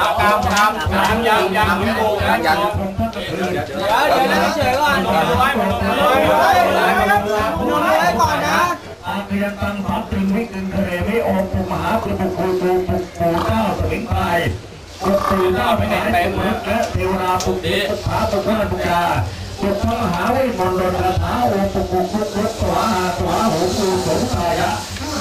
กามกามยังยังยังยังยังยังเดี๋ยวเดี๋ยวนั่งเฉยก่อนดูไว้ดูไว้ดูไว้ก่อนนะอาเพียงตังสามตรึงให้กึงทะเลไม่โอมปุมหาปุปุปุปุปุปุเจ้าสมิงพรายปุปุเจ้าไปไหนเต็มและเทวดาปุปุพุทธาปุพระปุกาปุพระมหาวิมลคาถาโอปุปุพุทธสวาหาสวาโหปูสมชายะ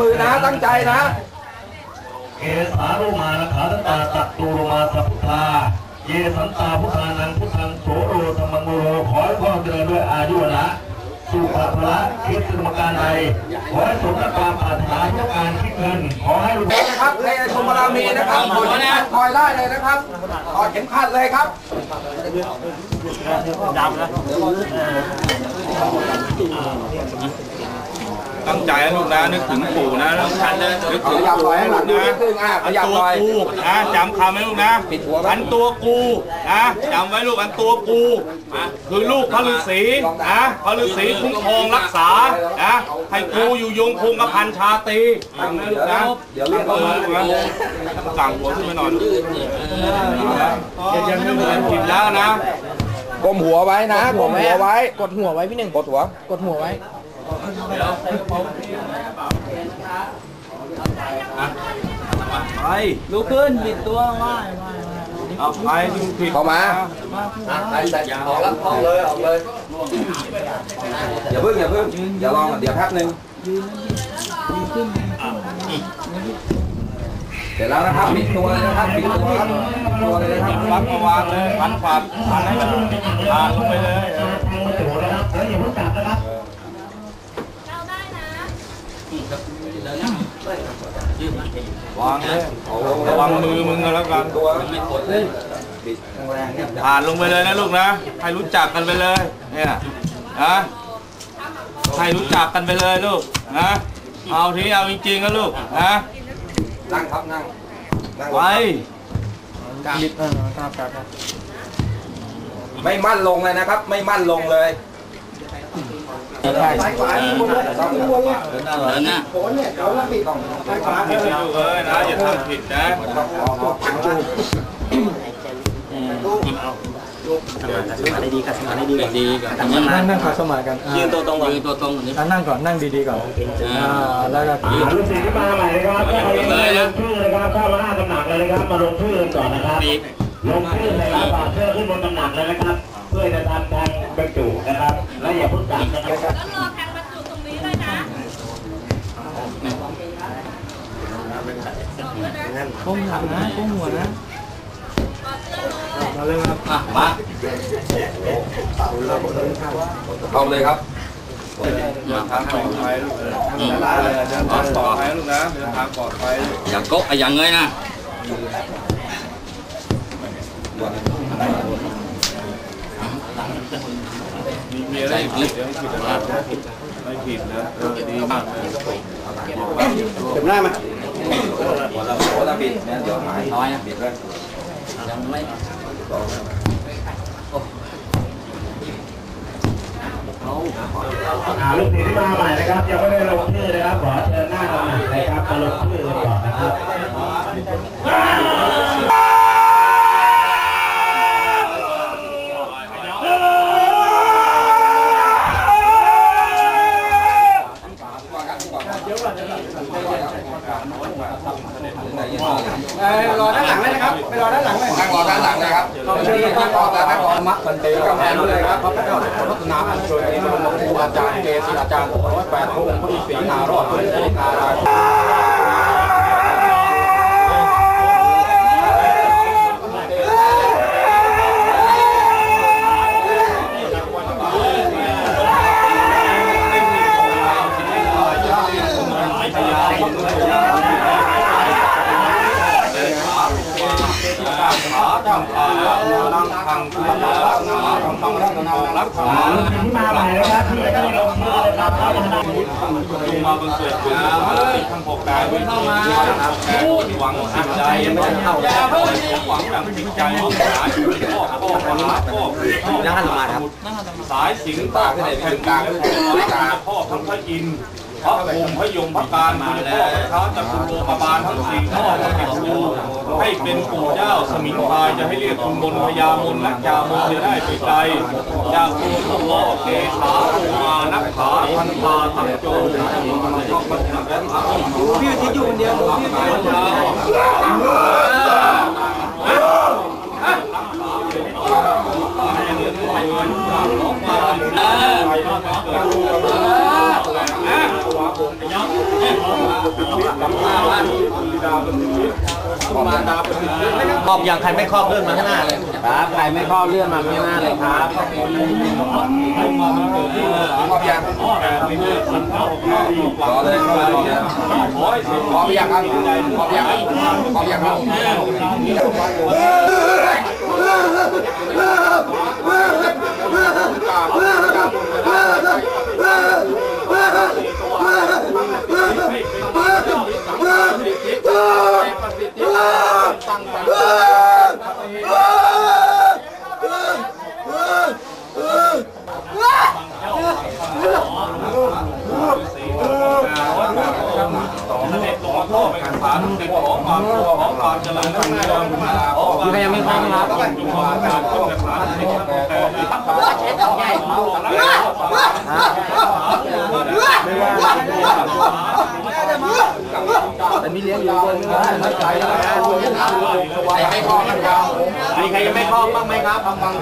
มือนะตั้งใจนะเกสาโรมานะขาตตาตัตตูโรมาสัพพุทาเยสันตาพุทธานังพุทธังโสโรธรรมังโรขอให้พ่อเจริญด้วยอายุวนะสุขภละคิดสมการใดขอให้สมกับความปรารถนาทุกการคิดเงินขอให้รู้นะครับในชมบารมีนะครับถอดเข็มขัดคอยได้เลยนะครับถอดเข็มขัดเลยครับดำนะ ตั้งใจนะลูกนะนึกถึงปู่นะแล้วฉันนะนึกขถึงยับหน่อยให้หลังดูนะนิดนึงอะขอันยับตัวหน่อยกูนะจำคำไว้ลูกนะปิดหัวไว้อันตัวกูนะจำไว้ลูกอันตัวกูนะคือลูกพระฤาษีนะพระฤาษีคุ้มครองรักษานะให้กูอยู่ยงคงกระพันชาตรีจำนะลูกนะเดี๋ยวเรียกเขามาสั่งหัวขึ้นมาหน่อยอย่าอย่าลืมกันผิดแล้วนะก้มหัวไว้นะก้มหัวไว้ กดหัวไว้พี่หนึ่งกดหัว กดหัวไว้ไป ลุกขึ้นบิดตัวไหว้ไหว้ไหว้เอาไปดูผิดเข้ามาใส่ใส่ออกแล้วออกเลยออกเลยอย่าเพิ่งอย่าเพิ่งอย่าลองเดี๋ยวแป๊บนึงเสร็จแล้วนะครับปิดตัวเลยนะครับปิดตัวครับปิดตัวเลยนะครับฟักมาวางเลยฟันฝัดฟันให้มันผ่านลงไปเลย ทางมาถึงแล้ วนะครับแล้วอย่าเพิ่งกลับนะครับวางเลยระวังมือมึงก็แล้วกันตัวปิดกดเลยปิดแรงๆเนี่ยผ่านลงไปเลยนะลูกนะ ให้รู้จักกันไปเลย เนี่ยนะให้รู้จักกันไปเลยลูกนะ เอาทีเอาจริงๆนะลูกนะนั่งครับนั่งนั่งไว้บิดเออครับครับครับไม่มั่นลงเลยนะครับ ไม่มั่นลงเลย ใช่ซ้ายขวาต้องตัวเนี่ยเดินหน้าโคนเนี่ยเขาแล้วปิดต้องซ้ายขวาผิดนะลูกเอ้ยนะอย่าทำผิดนนั่งนั่งขาสมาธิกันยืนตัวตรงก่อนยืนตัวตรงนั่งก่อนนั่งดีๆก่อนอาแล้วก็อ่าลูกศิษย์ที่มาใหม่นะครับก็เอาลงชื่อนะครับเข้ามาหน้าตำหนักเลยนะครับมาลงชื่อกันก่อนนะครับลงชื่อในกระดาเสื้อขึ้นบนตำหนักเลยนะครับ เพื่อจะทำการบรรจุนะครับ และอย่าเพิ่งกลับนะครับก็รอแทงบรรจุตรงนี้เลยนะก้มหัวนะก้มหัวนะมาเลยครับอะมาเอาเลยครับเดินทางปลอดภัยลูกเดินทางปลอดภัยลูกนะเดินทางปลอดภัยอย่าโกะอย่างเงยนะ มีมีอะไรผิดเดี๋ยวผิดนะไม่ผิดนะเออดีมากเลยเก็บหน้ามาหัวเราหัวเราปิดเนี่ยเดี๋ยวหายน้อยนะปิดเลยยังไม่อ่าลูกศิษย์ที่มาใหม่นะครับยังไม่ได้ลงชื่อนะครับขอเชิญหน้าตำหนักนะครับมาลงชื่อก่อนนะครับ ธรรมะพันเตกำแพงเลยครับพระพุทธเจ้าพัฒนาอันเชิญที่พระบรมครูอาจารย์เกศอาจารย์ร้อยแปดพระองค์พระอิศรีนารอดพระอิศรีนาราชเรักษาถึงมาใหม่นะครับที่ที่ลงมือเลยครับท่านจงมาบังเกิดเป็นทั้งหกกายไว้เข้ามาผู้ที่หวังสิ่งใดอย่าเพิ่งหวังแบบจริงใจสายพ่อพ่อพ่อพ่อนั่งหันมาครับ สายสิงตาแผ่นกลางพ่อทั้งพระอินทร์ พระภูมิพระยมพระการมาแล้วท้าจักรโลกบาลทั้งสี่พ่อทั้งสิบครูให้เป็นปู่เจ้าสมิงพายจะให้เรียกคุณมนพญามนนักยามนจะได้ไปไกลจากโคนต้องล้อเกขาโอมานักขาพันตาทักโจพี่ที่อยู่คนเดียวพี่ที่อยู่คนเดียว ครอบอย่างใครไม่ครอบเลื่อนมาข้างหน้าเลยครับใครไม่เข้าเลื่อนมาข้างหน้าเลยครับพร้อมยังรอเลยรอเลยพร้อมยังครับพร้อมยังพร้อมยังครับ มีใครยังไม่พร้อมครับแต่มีเลี้ยงอยู่คนนึงใจแล้วใครยังไม่ครอบบ้างไหมครับฟังฟัง